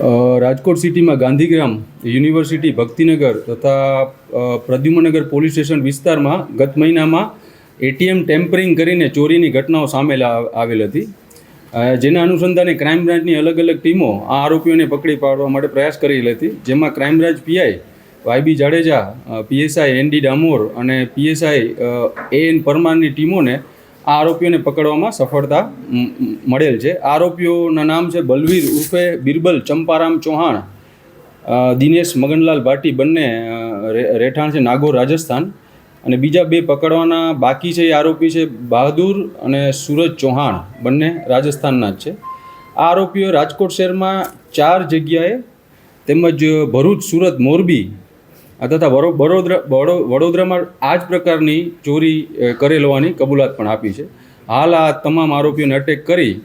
રાજકોટ સિટીમાં ગાંધીગ્રામ, યુનિવર્સિટી, ભક્તિનગર તથા Pradyuman Nagar police station વિસ્તારમાં ગત મહિનામાં એટીએમ ટેમ્પરિંગ કરીને ચોરીની ઘટનાઓ સામેલ આવેલ હતી. જેના અનુસંધાને ક્રાઇમ બ્રાન્ચની અલગ અલગ ટીમો આ આરોપીઓને પકડી પાડવા માટે પ્રયાસ કરી હતી. જેમાં crime branch PI Y B Jadeja PSI N D Damor અને પીએસઆઈ એ એન પરમારની ટીમોને આ આરોપીઓને પકડવામાં સફળતા મળેલ છે. આરોપીઓના નામ છે બલવીર ઉર્ફે બિરબલ ચંપારામ ચૌહાણ. દિનેશ મગનલાલ ભાટી બંને રહેઠાણ છે નાગોર રાજસ્થાન. અને બીજા બે પકડવાના બાકી છે એ આરોપી છે બહાદુર અને સુરજ ચૌહાણ. બંને રાજસ્થાનના જ છે. આ આરોપીઓ રાજકોટ શહેરમાં ચાર જગ્યાએ તેમજ ભરૂચ સુરત મોરબી તથા વડો- વડોદરા વડો- વડોદરામાં આ જ પ્રકારની ચોરી કરેલ હોવાની કબૂલાત પણ આપી છે. હાલ આ તમામ આરોપીઓને અટેક કરી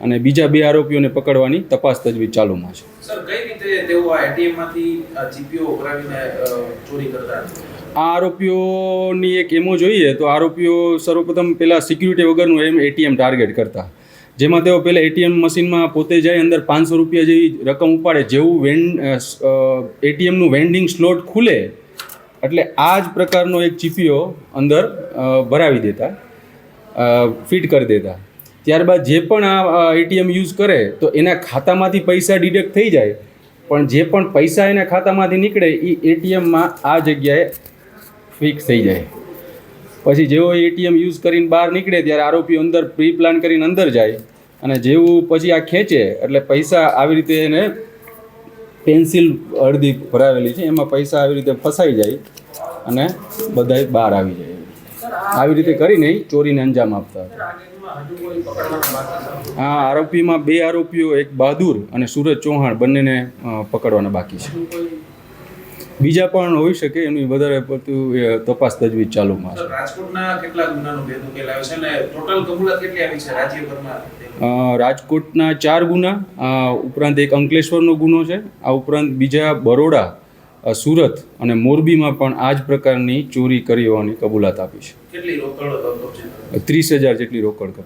અને બીજા બે આરોપીઓને પકડવાની તપાસ તજવીજ ચાલુમાં છે. સર કઈ રીતે તેઓ આ એટીએમ જીપીઓ ઉઘરાવીને ચોરી કરતા આ આરોપીઓની એક એમો જોઈએ તો આરોપીઓ સર્વપ્રથમ પહેલાં સિક્યુરિટી વગરનું એમ એટીએમ ટાર્ગેટ કરતા. જેમાં તેઓ પહેલાં એટીએમ મશીનમાં પોતે જાય અંદર પાંચસો રૂપિયા જેવી રકમ ઉપાડે જેવું વેન્ડ એટીએમનું વેન્ડિંગ સ્લોટ ખુલે, એટલે આ જ પ્રકારનો એક ચીપીઓ અંદર ભરાવી દેતા ફિટ કરી દેતા. ત્યારબાદ જે પણ આ એટીએમ યુઝ કરે, તો એના ખાતામાંથી પૈસા ડિડક્ટ થઈ જાય. પણ જે પણ પૈસા એના ખાતામાંથી નીકળે એ એટીએમમાં આ જગ્યાએ ફિક્સ થઈ જાય. પછી જેવો એટીએમ યુઝ કરીને બહાર નીકળે ત્યારે આરોપીઓ અંદર પ્રી પ્લાન કરીને અંદર જાય અને જેવું પછી આ ખેંચે એટલે પૈસા આવી રીતે એને પેન્સિલ અડધી ભરાવેલી છે, એમાં પૈસા આવી રીતે ફસાઈ જાય અને બધાય બહાર આવી જાય. આવી રીતે કરીને ચોરીને અંજામ આપતા આ આરોપીમાં બે આરોપીઓ, એક બહાદુર અને સુરજ ચૌહાણ બંનેને પકડવાના બાકી છે. બીજા પણ હોઈ શકે એની વધારે પડતું તપાસ તજવીજ ચાલુમાં છે રાજકોટના કેટલા ગુનાનો ભેદ ઉકેલાયો છે અને ટોટલ કબૂલાત કેટલી આવી છે રાજ્યભરમાં? રાજકોટના ચાર ગુના ઉપરાંત એક અંકલેશ્વરનો ગુનો છે આ ઉપરાંત બીજા બરોડા સુરત અને મોરબીમાં પણ આ જ પ્રકારની ચોરી કરી હોવાની કબૂલાત આપી કેટલી રોકડ છે? ત્રીસ હજાર જેટલી રોકડ